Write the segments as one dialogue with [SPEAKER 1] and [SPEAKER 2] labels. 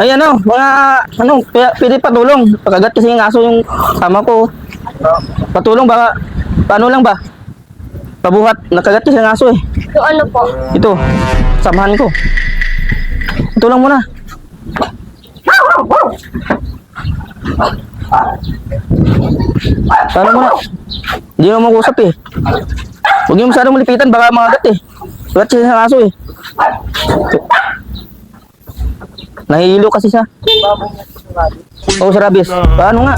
[SPEAKER 1] Ay ano, mga ano, pwede patulong. Pagkagat kasi yung aso yung kama ko. Patulong ba? Paano lang ba? Pabuhat, nakagat kasi yung aso eh.
[SPEAKER 2] Yung ano po?
[SPEAKER 1] Ito, samahan ko. Tulong mo na. Paano mo na? Hindi mo mag-usap eh. Huwag niyo masyadong malipitan, baka makagat eh. Kagat siya sa aso eh. Nahihilo kasi siya. Oo, sa rabies. Paano nga?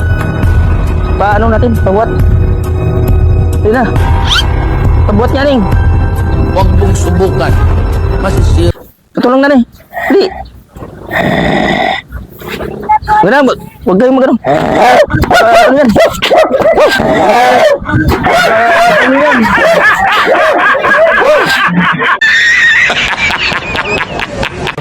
[SPEAKER 1] Paano natin? Pabuhat. Hindi na. Pabuhat niya ning.
[SPEAKER 3] Huwag mong subukan. Masisira.
[SPEAKER 1] Patulong na rin. Hindi. Wag- huwag kayong magano. Ano yan? Ano yan?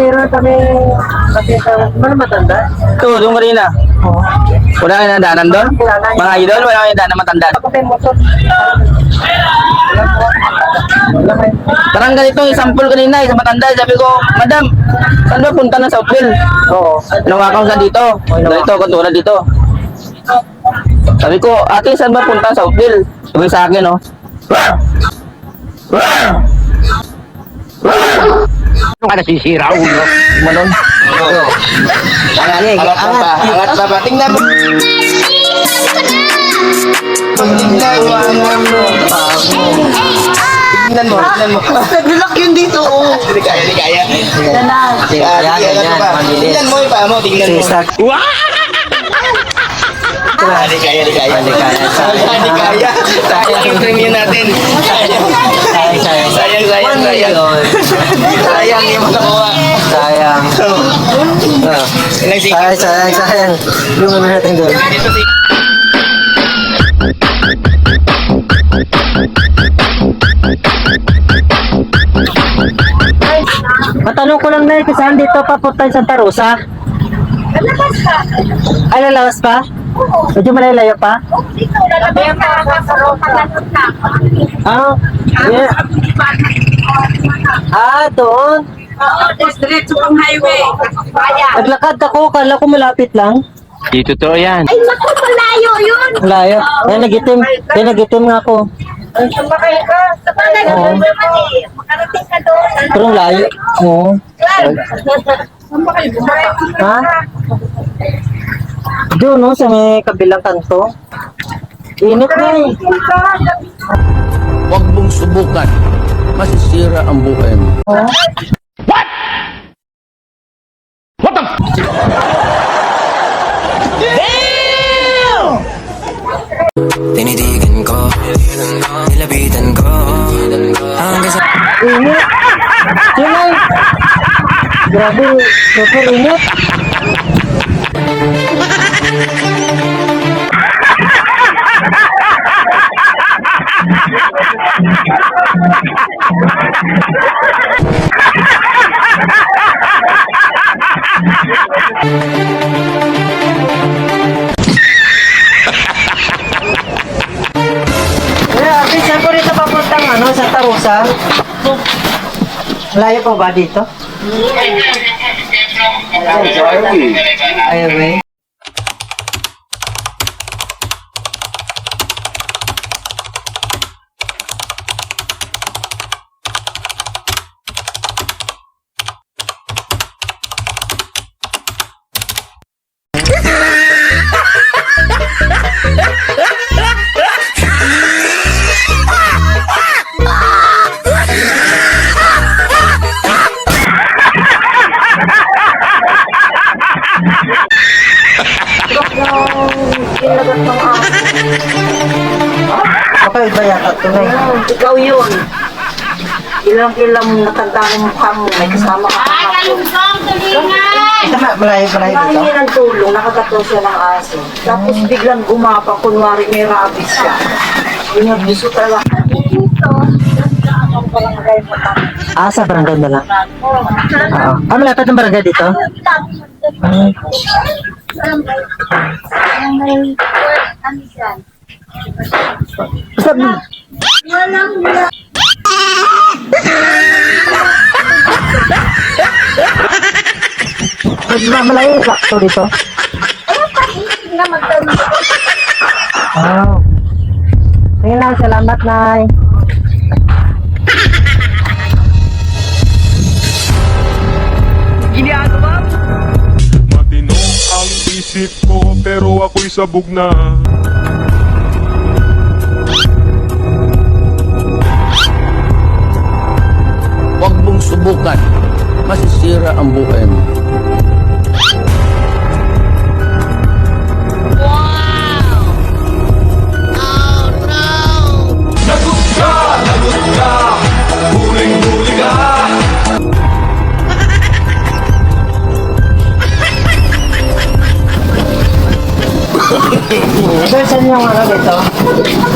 [SPEAKER 4] meron kami nakita, ano matanda?
[SPEAKER 1] Ito, doon kanina. Wala kang nadaanan doon? Mga idol, wala kang nadaanan matanda.
[SPEAKER 4] Kayo.
[SPEAKER 1] Parang ganito sample kanina, isang matanda. Sabi ko, Madam, saan ba punta ng Southville?
[SPEAKER 4] Oo.
[SPEAKER 1] Nawakaw sa dito. Dito, katulad dito. Sabi ko, ate, saan ba punta sa Southville? Sabi sa akin, oh.
[SPEAKER 3] Ano ka nasisira, ulo?
[SPEAKER 1] Malon.
[SPEAKER 4] Angat,
[SPEAKER 1] Angat pa ba? Angat pa ba? Tingnan mo. Tingnan mo. Tingnan mo. Tingnan mo.
[SPEAKER 4] Naglulak yun dito, oh.
[SPEAKER 1] Hindi kaya, hindi kaya.
[SPEAKER 4] Na.
[SPEAKER 1] Ah, angat pa. Tingnan mo yung paa mo. Tingnan mo. Ah, Hindi kaya, hindi kaya. Hindi kaya. Hindi kaya. Sayang yung premium natin. Sayang. Sayang, sayang, sayang. Sayang yung nakuha.
[SPEAKER 4] Sayang.
[SPEAKER 1] Ah.
[SPEAKER 4] Sayang, sayang, sayang. Yung ano natin doon. Matanong ko lang na saan dito papunta yung Santa Rosa?
[SPEAKER 2] Lalabas ka.
[SPEAKER 4] Ay, lalawas pa? Medyo malalayo pa?
[SPEAKER 2] Dito, lalabas ka. Paglalot ka.
[SPEAKER 4] Ah, yeah. Ah, doon.
[SPEAKER 2] Oo, just diretso pang highway. Bayan.
[SPEAKER 4] Naglakad ako, kala ko malapit lang.
[SPEAKER 3] Di totoo yan.
[SPEAKER 2] Ay, naku, malayo yun.
[SPEAKER 4] Malayo. Kaya nagitim. Kaya nagitim nga ako.
[SPEAKER 2] Ay, sumakay ka. Sa bagay,
[SPEAKER 4] Oo.
[SPEAKER 2] naman eh. Makarating ka doon.
[SPEAKER 4] Pero ang layo. Oo.
[SPEAKER 2] Sumakay, sumakay.
[SPEAKER 4] Ha? Doon, no, sa may kabilang kanto. Init na eh.
[SPEAKER 3] Huwag mong subukan. Masisira ang buhay mo.
[SPEAKER 4] Oo.
[SPEAKER 5] Tinitigan ko Nilapitan ko Hanggang sa
[SPEAKER 4] Init. Sinay. Grabe, super init. Rosa? Layo pa ba dito? Ayaw eh. Baka ito eh.
[SPEAKER 2] Ikaw yun.
[SPEAKER 4] Ilang ilang natanda ng mukha mo, may kasama ka.
[SPEAKER 2] Ay, kalungsong, tulingan!
[SPEAKER 4] malayo, malayo dito.
[SPEAKER 6] Nakahingi ng tulong, nakagato siya ng aso. Tapos biglang gumapa, kunwari may rabies siya. Talaga. Dito, ang barangay mo
[SPEAKER 4] Ah, sa barangay na lang. Oo. Ah, malapit ng barangay dito? Basta, Mas ma- malayo yung sakto dito. Oh. Sige lang, salamat, Nay.
[SPEAKER 7] Matino ang isip ko pero ako'y sabog na
[SPEAKER 3] subukan. Masisira ang buhay mo.
[SPEAKER 4] Sir, saan yung ano dito?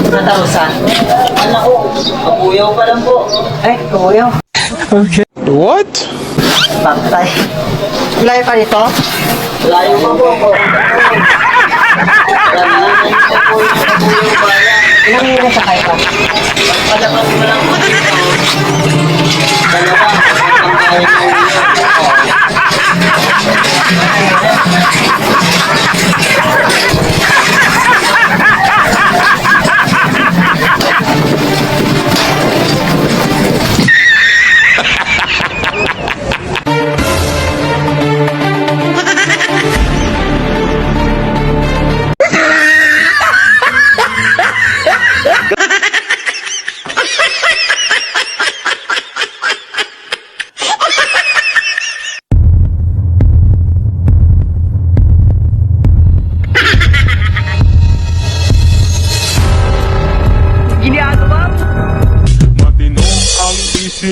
[SPEAKER 4] Natausan. Ano ko? Kabuyaw pa lang po. Eh, kabuyaw. Okay. What? Patay. Layo ka dito? Layo pa po ako. Ilang minutes sa kayo pa? Pagpalabas mo lang po dito. Dalawa. Ang kaya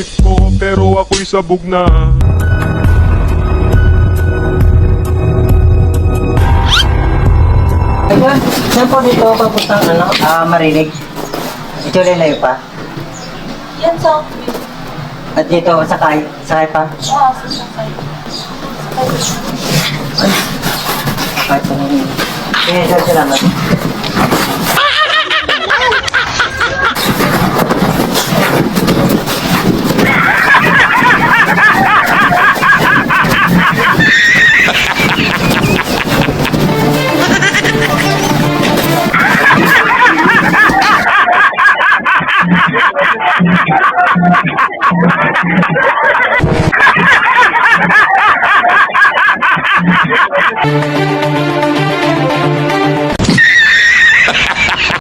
[SPEAKER 7] isip ko pero ako'y sabog na
[SPEAKER 4] Ayun, saan po dito papuntang ano, ah, marinig? Ito layo pa.
[SPEAKER 2] Yan sa
[SPEAKER 4] At dito, sakay, sakay pa.
[SPEAKER 2] Oo, sasakay.
[SPEAKER 4] Ay, ito na yun. Sir, salamat.